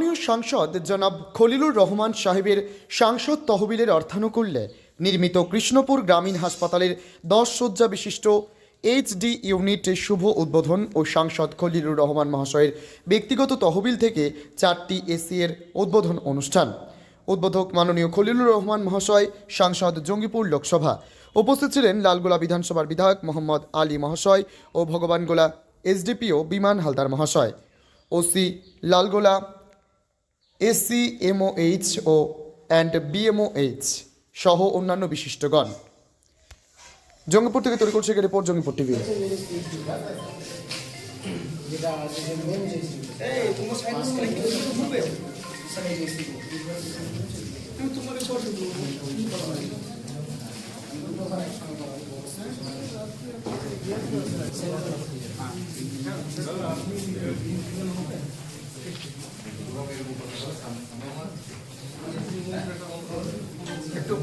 মাননীয় সাংসদ জনাব খলিলুর রহমান সাহেবের সাংসদ তহবিলের অর্থানুকূল্যে নির্মিত কৃষ্ণপুর গ্রামীণ হাসপাতালের দশ শয্যা বিশিষ্ট এইচডি ইউনিট শুভ উদ্বোধন ও সাংসদ খলিলুর রহমান মহাশয়ের ব্যক্তিগত তহবিল থেকে চারটি এসি এর উদ্বোধন অনুষ্ঠান। উদ্বোধক মাননীয় খলিলুর রহমান মহাশয়, সাংসদ জঙ্গিপুর লোকসভা। উপস্থিত ছিলেন লালগোলা বিধানসভার বিধায়ক মোহাম্মদ আলী মহাশয় ও ভগবানগোলা এসডিপিও বিমান হালদার মহাশয়। ওসি লালগোলা এসসি এমওএইচ ও অ্যান্ড বিএমওএইচ সহ অন্যান্য বিশিষ্টগণ। জঙ্গিপুর থেকে তৈরি করছে রিপোর্ট, জঙ্গিপুর টিভি। একটু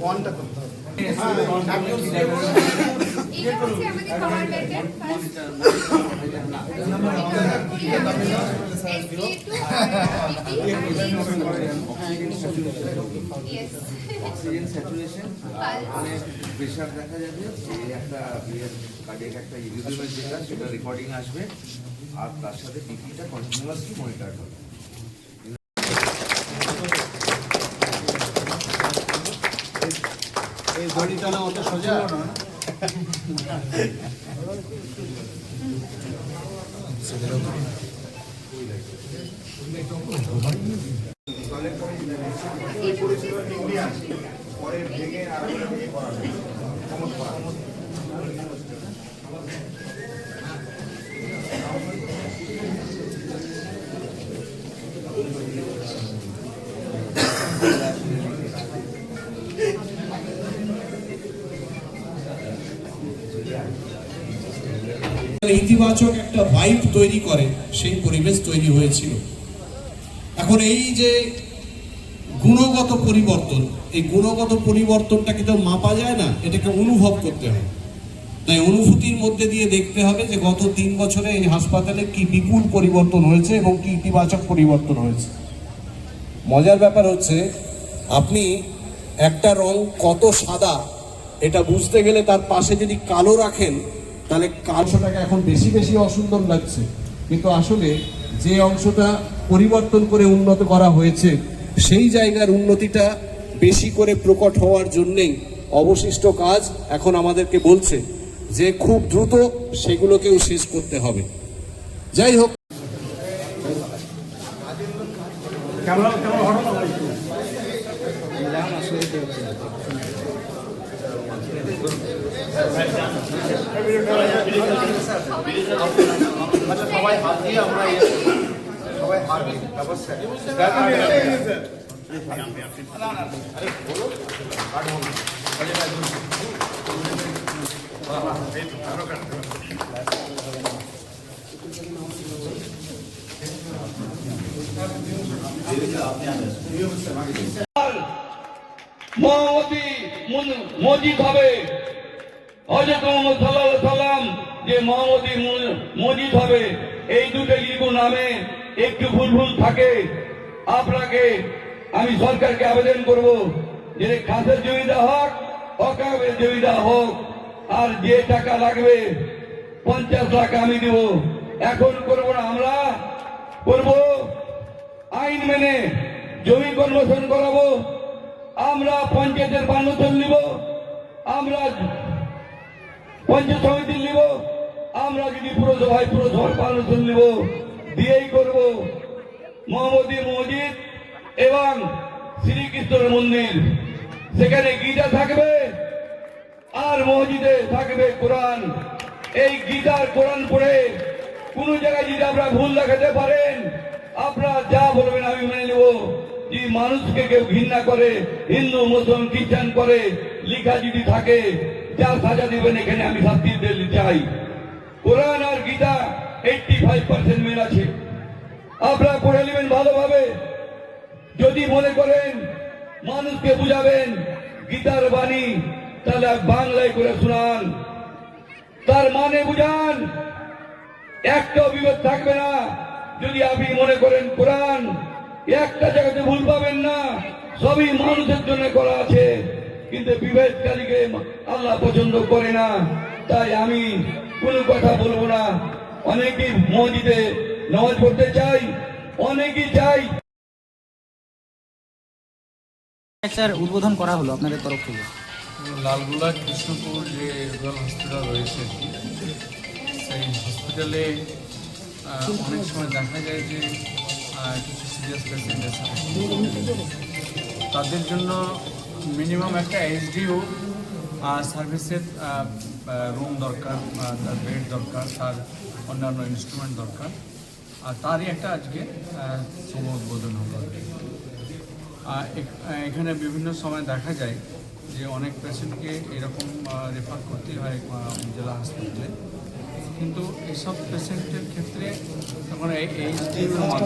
অনটা করতে হবে। অক্সিজেন স্যাচুরেশন মানে প্রেশার দেখা যাবে একটা কার্ডিয়াক একটা যেটা সেটা রেকর্ডিং আসবে আর তার সাথে বিপিটা কন্টিনিউয়াসলি মনিটর হবে এই দড়িটা না অত সোজা ইতিবাচক একটা ভাইব তৈরি করে, সেই পরিবেশ তৈরি হয়েছিল। এখন এই যে গুণগত পরিবর্তন, এই গুণগত পরিবর্তনটাকে তো মাপা যায় না, এটাকে অনুভব করতে হয়। তাই অনুভূতির মধ্যে দিয়ে দেখতে হবে যে গত তিন বছরে এই হাসপাতালে কি বিপুল পরিবর্তন হয়েছে এবং কি ইতিবাচক পরিবর্তন হয়েছে। মজার ব্যাপার হচ্ছে, আপনি একটা রং কত সাদা, এটা বুঝতে গেলে তার পাশে যদি কালো রাখেন তাহলে কালোটাকে এখন বেশি বেশি অসুন্দর লাগছে। কিন্তু আসলে যে অংশটা পরিবর্তন করে উন্নত করা হয়েছে সেই জায়গার উন্নতিটা বেশি করে প্রকট হওয়ার জন্যেই অবশিষ্ট কাজ এখন আমাদেরকে বলছে যে খুব দ্রুত সেগুলোকেও শেষ করতে হবে। যাই হোক। আচ্ছা সবাই হাত দিয়ে আমরা সবাই হাত দিয়ে তারপর স্যার মহামতি মজিদ হবে। হজরত মোহাম্মদ সাল্লাহ সাল্লাম যে মহামতি মজিদ হবে, এই দুটো যদি নামে একটু ভুল ভুল থাকে। আপনাকে আমি সরকারকে আবেদন করব যে খাসের জমিদা হোক অকাবের জমিদা হোক, আর যে টাকা লাগবে, পঞ্চাশ লাখ আমি দেব। এখন করব না, আমরা করব। আইন মেনে জমি কনভার্সন করাবো। আমরা পঞ্চায়েতের বান্নতন নিব। আমরা পঞ্চায়েত সমিতি নিব। আমরা যদি পুরসভায় পুরসভার বান্নতন নিব, দিয়েই করব। মোহাম্মদী মসজিদ এবং শ্রীকৃষ্ণের মন্দির। সেখানে গীতা থাকবে আর মসজিদে থাকবে কোরআন। এই গীতার কোরআন পড়ে কোন জায়গায় যদি আপনারা ভুল দেখাতে পারেন আপনারা যা বলবেন আমি মেনে নেব যে মানুষকে কেউ ঘৃণা করে, হিন্দু, মুসলিম, খ্রিস্টান করে লিখা যদি থাকে যা সাজা দিবেন এখানে আমি শাস্তি দিতে চাই। কোরআন আর গীতা এইটটি ফাইভ পার্সেন্ট মিল আছে। আপনারা পড়ে নেবেন ভালোভাবে। যদি মনে করেন মানুষকে বুঝাবেন গীতার বাণী, তাহলে বাংলায় করে শোনান। তার মানে বুঝান, একটা বিপদ থাকবে না। যদি আপনি মনে করেন কোরআন একটা জায়গাতে ভুল পাবেন না। সবই মানুষের জন্য করা আছে। কিন্তু বিভেদকারীকে আল্লাহ পছন্দ করে না। তাই আমি কোনো কথা বলব না। অনেকেই মসজিদে নামাজ পড়তে চাই অনেকেই চাই। স্যার উদ্বোধন করা হলো আপনাদের তরফ থেকে। লালগোলা কৃষ্ণপুর যে রুরাল হসপিটাল রয়েছে সেই হসপিটালে অনেক সময় দেখা যায় যে কিছু সিরিয়াস পেশেন্ট তাদের জন্য মিনিমাম একটা এইচডিও সার্ভিসের রুম দরকার তার বেড দরকার, তার অন্যান্য ইনস্ট্রুমেন্ট দরকার। আর তারই একটা আজকে শুভ উদ্বোধন হলো। এখানে বিভিন্ন সময় দেখা যায় যে অনেক পেশেন্টকে এরকম রেফার করতে হয় জেলা হাসপাতালে। কিন্তু এসব পেশেন্টের ক্ষেত্রে তখন এই এইচডির মাধ্যমে